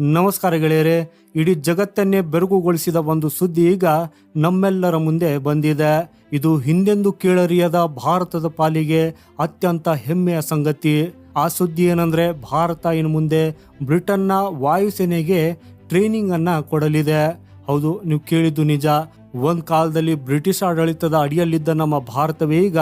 ನಮಸ್ಕಾರ ಗೆಳೆಯರೆ, ಇಡೀ ಜಗತ್ತನ್ನೇ ಬೆರಗುಗೊಳಿಸಿದ ಒಂದು ಸುದ್ದಿ ಈಗ ನಮ್ಮೆಲ್ಲರ ಮುಂದೆ ಬಂದಿದೆ. ಇದು ಹಿಂದೆಂದು ಕೇಳರಿಯದ ಭಾರತದ ಪಾಲಿಗೆ ಅತ್ಯಂತ ಹೆಮ್ಮೆಯ ಸಂಗತಿ. ಆ ಸುದ್ದಿ ಏನಂದ್ರೆ, ಭಾರತ ಇನ್ನು ಮುಂದೆ ಬ್ರಿಟನ್ನ ವಾಯುಸೇನೆಗೆ ಟ್ರೈನಿಂಗ್ ಅನ್ನ ಕೊಡಲಿದೆ. ಹೌದು, ನೀವು ಕೇಳಿದ್ದು ನಿಜ. ಒಂದ್ ಕಾಲದಲ್ಲಿ ಬ್ರಿಟಿಷ್ ಆಡಳಿತದ ಅಡಿಯಲ್ಲಿದ್ದ ನಮ್ಮ ಭಾರತವೇ ಈಗ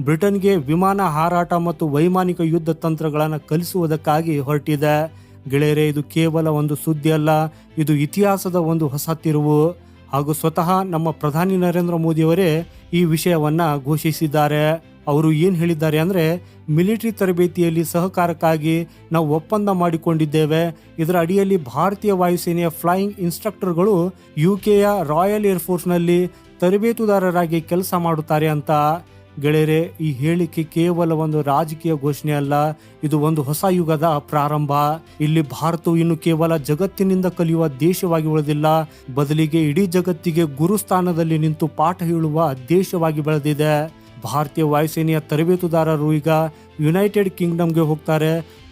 ಬ್ರಿಟನ್ಗೆ ವಿಮಾನ ಹಾರಾಟ ಮತ್ತು ವೈಮಾನಿಕ ಯುದ್ಧ ತಂತ್ರಗಳನ್ನು ಕಲಿಸುವುದಕ್ಕಾಗಿ ಹೊರಟಿದೆ. ಗೆಳೆಯರೆ, ಇದು ಕೇವಲ ಒಂದು ಸುದ್ದಿ ಅಲ್ಲ, ಇದು ಇತಿಹಾಸದ ಒಂದು ಹೊಸ ತಿರುವು. ಹಾಗೂ ಸ್ವತಃ ನಮ್ಮ ಪ್ರಧಾನಿ ನರೇಂದ್ರ ಮೋದಿಯವರೇ ಈ ವಿಷಯವನ್ನ ಘೋಷಿಸಿದ್ದಾರೆ. ಅವರು ಏನು ಹೇಳಿದ್ದಾರೆ ಅಂದರೆ, ಮಿಲಿಟರಿ ತರಬೇತಿಯಲ್ಲಿ ಸಹಕಾರಕ್ಕಾಗಿ ನಾವು ಒಪ್ಪಂದ ಮಾಡಿಕೊಂಡಿದ್ದೇವೆ. ಇದರ ಅಡಿಯಲ್ಲಿ ಭಾರತೀಯ ವಾಯುಸೇನೆಯ ಫ್ಲೈಯಿಂಗ್ ಇನ್ಸ್ಟ್ರಕ್ಟರ್ಗಳು ಯು ಕೆಯ ರಾಯಲ್ ಏರ್ಫೋರ್ಸ್ನಲ್ಲಿ ತರಬೇತುದಾರರಾಗಿ ಕೆಲಸ ಮಾಡುತ್ತಾರೆ ಅಂತ. ಗೆಳೆಯರೆ, ಈ ಹೇಳಿಕೆ ಕೇವಲ ಒಂದು ರಾಜಕೀಯ ಘೋಷಣೆ ಅಲ್ಲ, ಇದು ಒಂದು ಹೊಸ ಯುಗದ ಪ್ರಾರಂಭ. ಇಲ್ಲಿ ಭಾರತವು ಇನ್ನು ಕೇವಲ ಜಗತ್ತಿನಿಂದ ಕಲಿಯುವ ದೇಶವಾಗಿ ಉಳಿದಿಲ್ಲ, ಬದಲಿಗೆ ಇಡೀ ಜಗತ್ತಿಗೆ ಗುರುಸ್ಥಾನದಲ್ಲಿ ನಿಂತು ಪಾಠ ಹೇಳುವ ದೇಶವಾಗಿ ಬೆಳೆದಿದೆ. ಭಾರತೀಯ ವಾಯುಸೇನೆಯ ತರಬೇತುದಾರರು ಈಗ ಯುನೈಟೆಡ್ ಕಿಂಗ್ಡಮ್ಗೆ ಹೋಗ್ತಾರೆ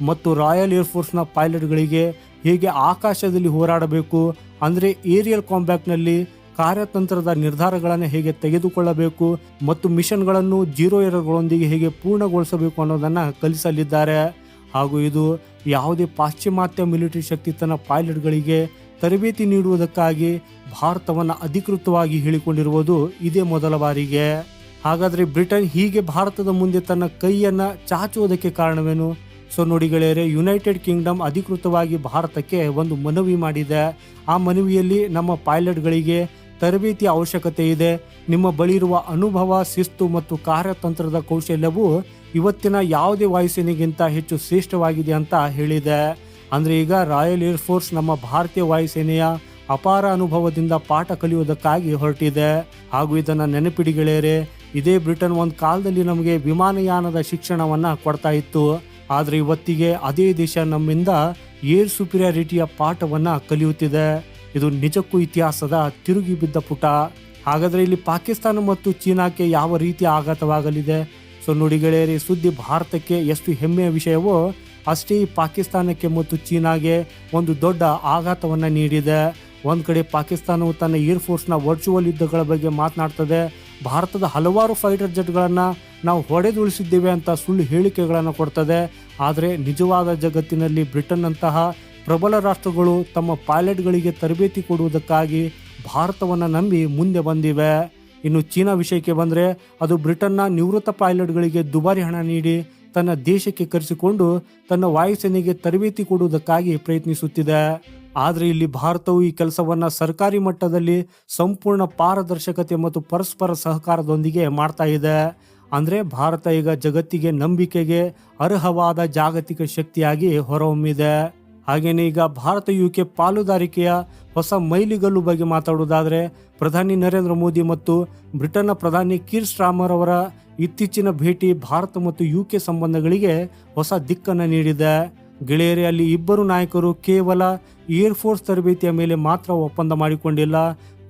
ಮತ್ತು ರಾಯಲ್ ಏರ್ಫೋರ್ಸ್ನ ಪೈಲಟ್ಗಳಿಗೆ ಹೇಗೆ ಆಕಾಶದಲ್ಲಿ ಹೋರಾಡಬೇಕು, ಅಂದರೆ ಏರಿಯಲ್ ಕಾಂಬ್ಯಾಕ್ಟ್ನಲ್ಲಿ ಕಾರ್ಯತಂತ್ರದ ನಿರ್ಧಾರಗಳನ್ನು ಹೇಗೆ ತೆಗೆದುಕೊಳ್ಳಬೇಕು ಮತ್ತು ಮಿಷನ್ಗಳನ್ನು ಜೀರೋ ಎರರ್ಗಳೊಂದಿಗೆ ಹೇಗೆ ಪೂರ್ಣಗೊಳಿಸಬೇಕು ಅನ್ನೋದನ್ನು ಕಲಿಸಲಿದ್ದಾರೆ. ಹಾಗೂ ಇದು ಯಾವುದೇ ಪಾಶ್ಚಿಮಾತ್ಯ ಮಿಲಿಟರಿ ಶಕ್ತಿ ತನ್ನ ಪೈಲಟ್ಗಳಿಗೆ ತರಬೇತಿ ನೀಡುವುದಕ್ಕಾಗಿ ಭಾರತವನ್ನು ಅಧಿಕೃತವಾಗಿ ಹೇಳಿಕೊಂಡಿರುವುದು ಇದೇ ಮೊದಲ ಬಾರಿಗೆ. ಹಾಗಾದರೆ ಬ್ರಿಟನ್ ಹೀಗೆ ಭಾರತದ ಮುಂದೆ ತನ್ನ ಕೈಯನ್ನು ಚಾಚುವುದಕ್ಕೆ ಕಾರಣವೇನು? ಸೊ ನೋಡಿ ಗೆಳೆಯರೆ, ಯುನೈಟೆಡ್ ಕಿಂಗ್ಡಮ್ ಅಧಿಕೃತವಾಗಿ ಭಾರತಕ್ಕೆ ಒಂದು ಮನವಿ ಮಾಡಿದೆ. ಆ ಮನವಿಯಲ್ಲಿ ನಮ್ಮ ಪೈಲಟ್ಗಳಿಗೆ ತರಬೇತಿ ಅವಶ್ಯಕತೆ ಇದೆ. ನಿಮ್ಮ ಬಳಿ ಇರುವ ಅನುಭವ, ಶಿಸ್ತು ಮತ್ತು ಕಾರ್ಯತಂತ್ರದ ಕೌಶಲ್ಯವು ಇವತ್ತಿನ ಯಾವುದೇ ವಾಯುಸೇನೆಗಿಂತ ಹೆಚ್ಚು ಶ್ರೇಷ್ಠವಾಗಿದೆ ಅಂತ ಹೇಳಿದೆ. ಅಂದ್ರೆ ಈಗ ರಾಯಲ್ ಏರ್ಫೋರ್ಸ್ ನಮ್ಮ ಭಾರತೀಯ ವಾಯುಸೇನೆಯ ಅಪಾರ ಅನುಭವದಿಂದ ಪಾಠ ಕಲಿಯುವುದಕ್ಕಾಗಿ ಹೊರಟಿದೆ. ಹಾಗೂ ಇದನ್ನು ಗೆಳೆಯರೆ ಇದೇ ಬ್ರಿಟನ್ ಒಂದು ಕಾಲದಲ್ಲಿ ನಮಗೆ ವಿಮಾನಯಾನದ ಶಿಕ್ಷಣವನ್ನು ಕೊಡ್ತಾ ಇತ್ತು. ಆದರೆ ಇವತ್ತಿಗೆ ಅದೇ ದೇಶ ನಮ್ಮಿಂದ ಏರ್ ಸುಪೀರಿಯಾರಿಟಿಯ ಪಾಠವನ್ನ ಕಲಿಯುತ್ತಿದೆ. ಇದು ನಿಜಕ್ಕೂ ಇತಿಹಾಸದ ತಿರುಗಿ ಬಿದ್ದ ಪುಟ. ಹಾಗಾದ್ರೆ ಇಲ್ಲಿ ಪಾಕಿಸ್ತಾನ ಮತ್ತು ಚೀನಾಕ್ಕೆ ಯಾವ ರೀತಿ ಆಘಾತವಾಗಲಿದೆ? ಸೊ ನುಡಿ ಗೆಳೆಯರಿ, ಸುದ್ದಿ ಭಾರತಕ್ಕೆ ಎಷ್ಟು ಹೆಮ್ಮೆಯ ವಿಷಯವೋ ಅಷ್ಟೇ ಪಾಕಿಸ್ತಾನಕ್ಕೆ ಮತ್ತು ಚೀನಾಗೆ ಒಂದು ದೊಡ್ಡ ಆಘಾತವನ್ನ ನೀಡಿದೆ. ಒಂದು ಕಡೆ ಪಾಕಿಸ್ತಾನವು ತನ್ನ ಏರ್ ಫೋರ್ಸ್ನ ವರ್ಚುವಲ್ ಯುದ್ಧಗಳ ಬಗ್ಗೆ ಮಾತನಾಡ್ತದೆ. ಭಾರತದ ಹಲವಾರು ಫೈಟರ್ ಜೆಟ್ಗಳನ್ನು ನಾವು ಹೊಡೆದುಳಿಸಿದ್ದೇವೆ ಅಂತ ಸುಳ್ಳು ಹೇಳಿಕೆಗಳನ್ನು ಕೊಡ್ತದೆ. ಆದರೆ ನಿಜವಾದ ಜಗತ್ತಿನಲ್ಲಿ ಬ್ರಿಟನ್ನಂತಹ ಪ್ರಬಲ ರಾಷ್ಟ್ರಗಳು ತಮ್ಮ ಪೈಲಟ್ಗಳಿಗೆ ತರಬೇತಿ ಕೊಡುವುದಕ್ಕಾಗಿ ಭಾರತವನ್ನು ನಂಬಿ ಮುಂದೆ ಬಂದಿವೆ. ಇನ್ನು ಚೀನಾ ವಿಷಯಕ್ಕೆ ಬಂದರೆ ಅದು ಬ್ರಿಟನ್ನ ನಿವೃತ್ತ ಪೈಲಟ್ಗಳಿಗೆ ದುಬಾರಿ ಹಣ ನೀಡಿ ತನ್ನ ದೇಶಕ್ಕೆ ಕರೆಸಿಕೊಂಡು ತನ್ನ ವಾಯುಸೇನೆಗೆ ತರಬೇತಿ ಕೊಡುವುದಕ್ಕಾಗಿ ಪ್ರಯತ್ನಿಸುತ್ತಿದೆ. ಆದರೆ ಇಲ್ಲಿ ಭಾರತವು ಈ ಕೆಲಸವನ್ನು ಸರ್ಕಾರಿ ಮಟ್ಟದಲ್ಲಿ ಸಂಪೂರ್ಣ ಪಾರದರ್ಶಕತೆ ಮತ್ತು ಪರಸ್ಪರ ಸಹಕಾರದೊಂದಿಗೆ ಮಾಡ್ತಾ ಇದೆ. ಅಂದರೆ ಭಾರತ ಈಗ ಜಗತ್ತಿಗೆ ನಂಬಿಕೆಗೆ ಅರ್ಹವಾದ ಜಾಗತಿಕ ಶಕ್ತಿಯಾಗಿ ಹೊರಹೊಮ್ಮಿದೆ. ಹಾಗೇನೆ ಈಗ ಭಾರತ ಯುಕೆ ಪಾಲುದಾರಿಕೆಯ ಹೊಸ ಮೈಲಿಗಲ್ಲು ಬಗ್ಗೆ ಮಾತಾಡುವುದಾದರೆ ಪ್ರಧಾನಿ ನರೇಂದ್ರ ಮೋದಿ ಮತ್ತು ಬ್ರಿಟನ್ನ ಪ್ರಧಾನಿ ಕೀರ್ ಸ್ಟ್ರಾಮರ್ ಅವರ ಇತ್ತೀಚಿನ ಭೇಟಿ ಭಾರತ ಮತ್ತು ಯುಕೆ ಸಂಬಂಧಗಳಿಗೆ ಹೊಸ ದಿಕ್ಕನ್ನು ನೀಡಿದೆ. ಗೆಳೆಯರೇ, ಅಲ್ಲಿ ಇಬ್ಬರು ನಾಯಕರು ಕೇವಲ ಏರ್ ಫೋರ್ಸ್ ತರಬೇತಿಯ ಮೇಲೆ ಮಾತ್ರ ಒಪ್ಪಂದ ಮಾಡಿಕೊಂಡಿಲ್ಲ.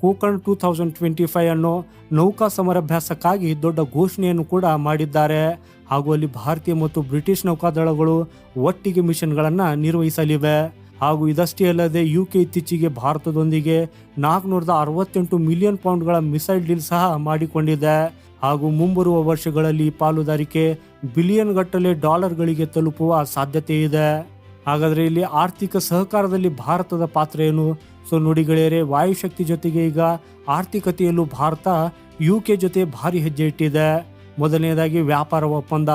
Konkan two thousand twenty five ಅನ್ನು ನೌಕಾ ಸಮರಾಭ್ಯಾಸಕ್ಕಾಗಿ ದೊಡ್ಡ ಘೋಷಣೆಯನ್ನು ಕೂಡ ಮಾಡಿದ್ದಾರೆ. ಹಾಗೂ ಅಲ್ಲಿ ಭಾರತೀಯ ಮತ್ತು ಬ್ರಿಟಿಷ್ ನೌಕಾದಳಗಳು ಒಟ್ಟಿಗೆ ಮಿಷನ್ಗಳನ್ನು ನಿರ್ವಹಿಸಲಿವೆ. ಹಾಗೂ ಇದಷ್ಟೇ ಅಲ್ಲದೆ ಯು ಕೆ ಇತ್ತೀಚೆಗೆ ಭಾರತದೊಂದಿಗೆ ನಾಲ್ಕುನೂರದ ಅರವತ್ತೆಂಟು ಮಿಲಿಯನ್ ಪೌಂಡ್ಗಳ ಮಿಸೈಲ್ ಡೀಲ್ ಸಹ ಮಾಡಿಕೊಂಡಿದೆ. ಹಾಗೂ ಮುಂಬರುವ ವರ್ಷಗಳಲ್ಲಿ ಪಾಲುದಾರಿಕೆ ಬಿಲಿಯನ್ ಗಟ್ಟಲೆ ಡಾಲರ್ಗಳಿಗೆ ತಲುಪುವ ಸಾಧ್ಯತೆ ಇದೆ ಹಾಗಾದರೆ ಇಲ್ಲಿ ಆರ್ಥಿಕ ಸಹಕಾರದಲ್ಲಿ ಭಾರತದ ಪಾತ್ರ ಏನು ಸೊ ನೋಡಿ ಗೆಳೆಯರೆ ವಾಯುಶಕ್ತಿ ಜೊತೆಗೆ ಈಗ ಆರ್ಥಿಕತೆಯಲ್ಲೂ ಭಾರತ ಯು ಕೆ ಜೊತೆ ಭಾರಿ ಹೆಜ್ಜೆ ಇಟ್ಟಿದೆ. ಮೊದಲನೇದಾಗಿ ವ್ಯಾಪಾರ ಒಪ್ಪಂದ.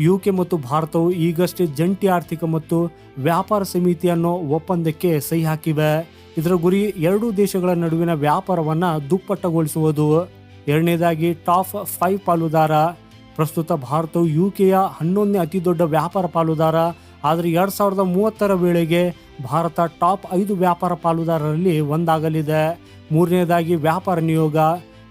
ಯು ಕೆ ಮತ್ತು ಭಾರತವು ಈಗಷ್ಟೇ ಜಂಟಿ ಆರ್ಥಿಕ ಮತ್ತು ವ್ಯಾಪಾರ ಸಮಿತಿ ಅನ್ನೋ ಒಪ್ಪಂದಕ್ಕೆ ಸಹಿ ಹಾಕಿವೆ. ಇದರ ಗುರಿ ಎರಡೂ ದೇಶಗಳ ನಡುವಿನ ವ್ಯಾಪಾರವನ್ನ ದುಪ್ಪಟ್ಟಗೊಳಿಸುವುದು. ಎರಡನೇದಾಗಿ ಟಾಪ್ ಫೈವ್ ಪಾಲುದಾರ. ಪ್ರಸ್ತುತ ಭಾರತವು ಯು ಕೆಯ ಹನ್ನೊಂದನೇ ಅತಿ ದೊಡ್ಡ ವ್ಯಾಪಾರ ಪಾಲುದಾರ. ಆದರೆ ಎರಡು ಸಾವಿರದ ಮೂವತ್ತರ ವೇಳೆಗೆ ಭಾರತ ಟಾಪ್ ಐದು ವ್ಯಾಪಾರ ಪಾಲುದಾರರಲ್ಲಿ ಒಂದಾಗಲಿದೆ. ಮೂರನೇದಾಗಿ ವ್ಯಾಪಾರ ನಿಯೋಗ.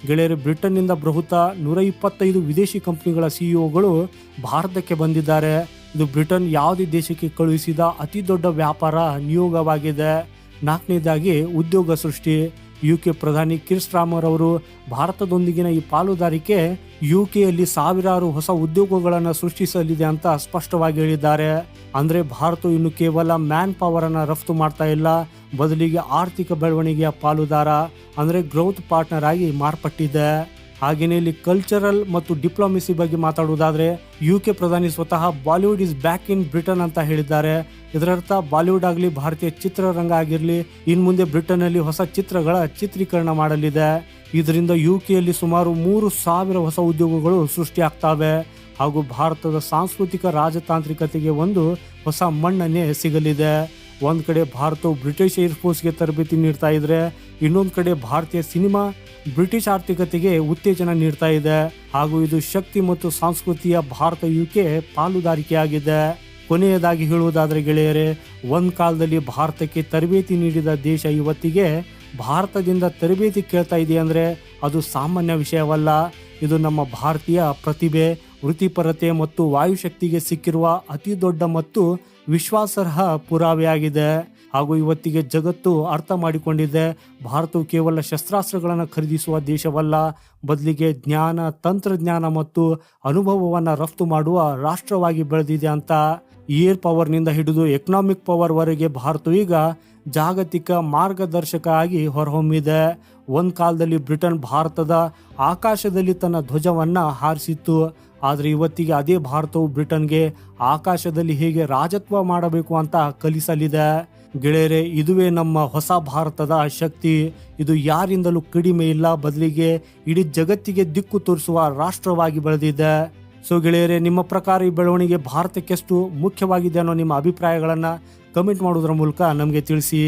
ಗೆಳೆಯರು ಬ್ರಿಟನ್ನಿಂದ ಬೃಹುತ ನೂರ ಇಪ್ಪತ್ತೈದು ವಿದೇಶಿ ಕಂಪನಿಗಳ ಸಿಇಒಗಳು ಭಾರತಕ್ಕೆ ಬಂದಿದ್ದಾರೆ. ಇದು ಬ್ರಿಟನ್ ಯಾವುದೇ ದೇಶಕ್ಕೆ ಕಳುಹಿಸಿದ ಅತಿ ದೊಡ್ಡ ವ್ಯಾಪಾರ ನಿಯೋಗವಾಗಿದೆ. ನಾಲ್ಕನೇದಾಗಿ ಉದ್ಯೋಗ ಸೃಷ್ಟಿ. ಯುಕೆ ಪ್ರಧಾನಿ ಕಿರ್ ಸ್ಟ್ರಾಮರ್ ಅವರು ಭಾರತದೊಂದಿಗಿನ ಈ ಪಾಲುದಾರಿಕೆ ಯು ಕೆಯಲ್ಲಿ ಸಾವಿರಾರು ಹೊಸ ಉದ್ಯೋಗಗಳನ್ನು ಸೃಷ್ಟಿಸಲಿದೆ ಅಂತ ಸ್ಪಷ್ಟವಾಗಿ ಹೇಳಿದ್ದಾರೆ. ಅಂದ್ರೆ ಭಾರತ ಇನ್ನು ಕೇವಲ ಮ್ಯಾನ್ ಪವರ್ ಅನ್ನ ರಫ್ತು ಮಾಡ್ತಾ ಇಲ್ಲ. ಬದಲಿಗೆ ಆರ್ಥಿಕ ಬೆಳವಣಿಗೆಯ ಪಾಲುದಾರ, ಅಂದ್ರೆ ಗ್ರೋತ್ ಪಾರ್ಟ್ನರ್ ಆಗಿ ಮಾರ್ಪಟ್ಟಿದೆ. ಹಾಗೇನೆ ಇಲ್ಲಿ ಕಲ್ಚರಲ್ ಮತ್ತು ಡಿಪ್ಲೊಮೆಸಿ ಬಗ್ಗೆ ಮಾತಾಡುವುದಾದ್ರೆ ಯುಕೆ ಪ್ರಧಾನಿ ಸ್ವತಃ Bollywood is back in Britain ಅಂತ ಹೇಳಿದ್ದಾರೆ. ಇದರರ್ಥ ಬಾಲಿವುಡ್ ಆಗಲಿ ಭಾರತೀಯ ಚಿತ್ರರಂಗ ಆಗಿರಲಿ, ಇನ್ ಮುಂದೆ ಬ್ರಿಟನ್ ಅಲ್ಲಿ ಹೊಸ ಚಿತ್ರಗಳ ಚಿತ್ರೀಕರಣ ಮಾಡಲಿದೆ. ಇದರಿಂದ ಯು ಕೆಯಲ್ಲಿ ಸುಮಾರು ಮೂರು ಸಾವಿರ ಹೊಸ ಉದ್ಯೋಗಗಳು ಸೃಷ್ಟಿಯಾಗ್ತವೆ ಹಾಗೂ ಭಾರತದ ಸಾಂಸ್ಕೃತಿಕ ರಾಜತಾಂತ್ರಿಕತೆಗೆ ಒಂದು ಹೊಸ ಮಣ್ಣನ್ನೇ ಸಿಗಲಿದೆ. ಒಂದ್ ಕಡೆ ಭಾರತವು ಬ್ರಿಟಿಷ್ ಏರ್ಫೋರ್ಸ್ಗೆ ತರಬೇತಿ ನೀಡ್ತಾ ಇದ್ರೆ, ಇನ್ನೊಂದು ಕಡೆ ಭಾರತೀಯ ಸಿನಿಮಾ ಬ್ರಿಟಿಷ್ ಆರ್ಥಿಕತೆಗೆ ಉತ್ತೇಜನ ನೀಡ್ತಾ ಇದೆ. ಹಾಗೂ ಇದು ಶಕ್ತಿ ಮತ್ತು ಸಂಸ್ಕೃತಿಯ ಭಾರತ ಯುಕೆ ಪಾಲುದಾರಿಕೆಯಾಗಿದೆ. ಕೊನೆಯದಾಗಿ ಹೇಳುವುದಾದರೆ ಗೆಳೆಯರೇ, ಒಂದು ಕಾಲದಲ್ಲಿ ಭಾರತಕ್ಕೆ ತರಬೇತಿ ನೀಡಿದ ದೇಶ ಇವತ್ತಿಗೆ ಭಾರತದಿಂದ ತರಬೇತಿ ಕೇಳ್ತಾ ಇದೆ ಅಂದರೆ ಅದು ಸಾಮಾನ್ಯ ವಿಷಯವಲ್ಲ. ಇದು ನಮ್ಮ ಭಾರತೀಯ ಪ್ರತಿಭೆ, ವೃತ್ತಿಪರತೆ ಮತ್ತು ವಾಯುಶಕ್ತಿಗೆ ಸಿಕ್ಕಿರುವ ಅತಿ ದೊಡ್ಡ ಮತ್ತು ವಿಶ್ವಾಸಾರ್ಹ ಪುರಾವೆಯಾಗಿದೆ ಹಾಗೂ ಇವತ್ತಿಗೆ ಜಗತ್ತು ಅರ್ಥ ಮಾಡಿಕೊಂಡಿದೆ. ಭಾರತವು ಕೇವಲ ಶಸ್ತ್ರಾಸ್ತ್ರಗಳನ್ನು ಖರೀದಿಸುವ ದೇಶವಲ್ಲ. ಬದಲಿಗೆ ಜ್ಞಾನ, ತಂತ್ರಜ್ಞಾನ ಮತ್ತು ಅನುಭವವನ್ನು ರಫ್ತು ಮಾಡುವ ರಾಷ್ಟ್ರವಾಗಿ ಬೆಳೆದಿದೆ ಅಂತ. ಏರ್ ಪವರ್ನಿಂದ ಹಿಡಿದು ಎಕನಾಮಿಕ್ ಪವರ್ವರೆಗೆ ಭಾರತವು ಈಗ ಜಾಗತಿಕ ಮಾರ್ಗದರ್ಶಕ ಆಗಿ ಹೊರಹೊಮ್ಮಿದೆ ಒಂದು ಕಾಲದಲ್ಲಿ ಬ್ರಿಟನ್ ಭಾರತದ ಆಕಾಶದಲ್ಲಿ ತನ್ನ ಧ್ವಜವನ್ನು ಹಾರಿಸಿತ್ತು. ಆದರೆ ಇವತ್ತಿಗೆ ಅದೇ ಭಾರತವು ಬ್ರಿಟನ್ಗೆ ಆಕಾಶದಲ್ಲಿ ಹೇಗೆ ರಾಜತ್ವ ಮಾಡಬೇಕು ಅಂತ ಕಲಿಸಲಿದೆ. ಗೆಳೆಯರೆ, ಇದುವೇ ನಮ್ಮ ಹೊಸ ಭಾರತದ ಶಕ್ತಿ. ಇದು ಯಾರಿಂದಲೂ ಕಡಿಮೆ ಇಲ್ಲ, ಬದಲಿಗೆ ಇಡೀ ಜಗತ್ತಿಗೆ ದಿಕ್ಕು ತೋರಿಸುವ ರಾಷ್ಟ್ರವಾಗಿ ಬೆಳೆದಿದೆ. ಸೊ ಗೆಳೆಯರೆ, ನಿಮ್ಮ ಪ್ರಕಾರ ಈ ಬೆಳವಣಿಗೆ ಭಾರತಕ್ಕೆಷ್ಟು ಮುಖ್ಯವಾಗಿದೆ ಅನ್ನೋ ನಿಮ್ಮ ಅಭಿಪ್ರಾಯಗಳನ್ನು ಕಮೆಂಟ್ ಮಾಡೋದ್ರ ಮೂಲಕ ನಮಗೆ ತಿಳಿಸಿ